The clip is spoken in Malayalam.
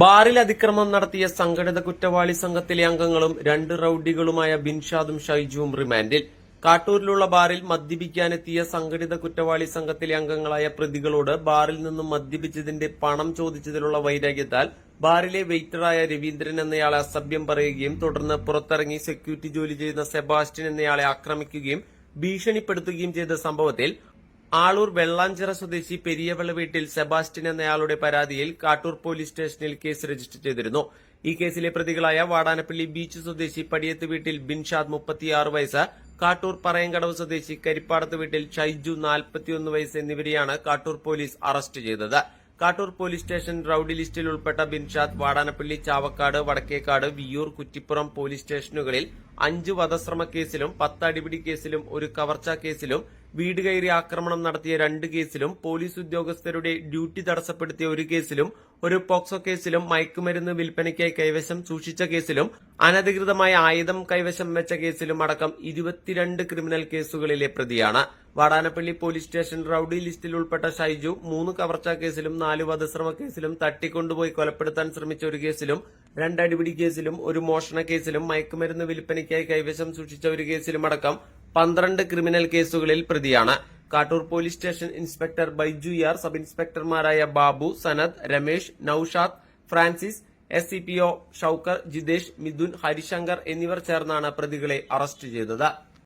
ബാറിൽ അതിക്രമം നടത്തിയ സംഘടിത കുറ്റവാളി സംഘത്തിലെ അംഗങ്ങളും രണ്ട് റൌഡികളുമായ ബിൻഷാദും ഷൈജുവും റിമാൻഡിൽ. കാട്ടൂരിലുള്ള ബാറിൽ മദ്യപിക്കാനെത്തിയ സംഘടിത കുറ്റവാളി സംഘത്തിലെ അംഗങ്ങളായ പ്രതികളോട് ബാറിൽ നിന്നും മദ്യപിച്ചതിന്റെ പണം ചോദിച്ചതിലുള്ള വൈരാഗ്യത്താൽ ബാറിലെ വെയിറ്ററായ രവീന്ദ്രൻ എന്നയാളെ അസഭ്യം പറയുകയും തുടർന്ന് പുറത്തിറങ്ങി സെക്യൂരിറ്റി ജോലി ചെയ്യുന്ന സെബാസ്റ്റ്യൻ എന്നയാളെ ആക്രമിക്കുകയും ഭീഷണിപ്പെടുത്തുകയും ചെയ്ത സംഭവത്തിൽ ആളൂർ വെള്ളാഞ്ചിറ സ്വദേശി പെരിയവള വീട്ടിൽ സെബാസ്റ്റ്യൻ എന്നയാളുടെ പരാതിയിൽ കാട്ടൂർ പോലീസ് സ്റ്റേഷനിൽ കേസ് രജിസ്റ്റർ ചെയ്തിരുന്നു. ഈ കേസിലെ പ്രതികളായ വാടാനപ്പള്ളി ബീച്ച് സ്വദേശി പടിയത്ത് വീട്ടിൽ ബിൻഷാദ് മുപ്പത്തിയാറ് വയസ്സ് കാട്ടൂർ പറയങ്കടവ് സ്വദേശി കരിപ്പാടത്ത് വീട്ടിൽ ഷൈജു നാൽപ്പത്തിയൊന്ന് വയസ്സ് എന്നിവരെയാണ് കാട്ടൂർ പോലീസ് അറസ്റ്റ് ചെയ്തത്. കാട്ടൂർ പോലീസ് സ്റ്റേഷൻ റൌഡി ലിസ്റ്റിൽ ഉൾപ്പെട്ട ബിൻഷാദ് വാടാനപ്പള്ളി ചാവക്കാട് വടക്കേക്കാട് വിയൂർ കുറ്റിപ്പുറം പോലീസ് സ്റ്റേഷനുകളിൽ അഞ്ച് വധശ്രമ കേസിലും പത്ത് അടിപിടി കേസിലും ഒരു കവർച്ചാ കേസിലും വീട് കയറി ആക്രമണം നടത്തിയ രണ്ട് കേസിലും പോലീസ് ഉദ്യോഗസ്ഥരുടെ ഡ്യൂട്ടി തടസ്സപ്പെടുത്തിയ ഒരു കേസിലും ഒരു പോക്സോ കേസിലും മയക്കുമരുന്ന് വിൽപ്പനയ്ക്കായി കൈവശം സൂക്ഷിച്ച കേസിലും അനധികൃതമായ ആയുധം കൈവശം വെച്ച കേസിലും അടക്കം ഇരുപത്തിരണ്ട് ക്രിമിനൽ കേസുകളിലെ പ്രതിയാണ്. വാടാനപ്പള്ളി പോലീസ് സ്റ്റേഷൻ റൌഡി ലിസ്റ്റിൽ ഉൾപ്പെട്ട ഷൈജു മൂന്ന് കവർച്ചാ കേസിലും നാല് വധശ്രമ കേസിലും തട്ടിക്കൊണ്ടുപോയി കൊലപ്പെടുത്താൻ ശ്രമിച്ച ഒരു കേസിലും രണ്ട് അടിപിടി കേസിലും ഒരു മോഷണ കേസിലും മയക്കുമരുന്ന് വിൽപ്പനയ്ക്കായി കൈവശം സൂക്ഷിച്ച ഒരു കേസിലും അടക്കം പന്ത്രണ്ട് ക്രിമിനൽ കേസുകളിൽ പ്രതിയാണ്. Kattoor police station inspector Baiju R sub ഇൻസ്പെക്ടർമാരായ Babu Sanad Ramesh Naushad Francis S C P O Shoukar Jithesh Mithun Harishankar എന്നിവർ ചേർന്നാണ് പ്രതികളെ അറസ്റ്റ് ചെയ്തത്.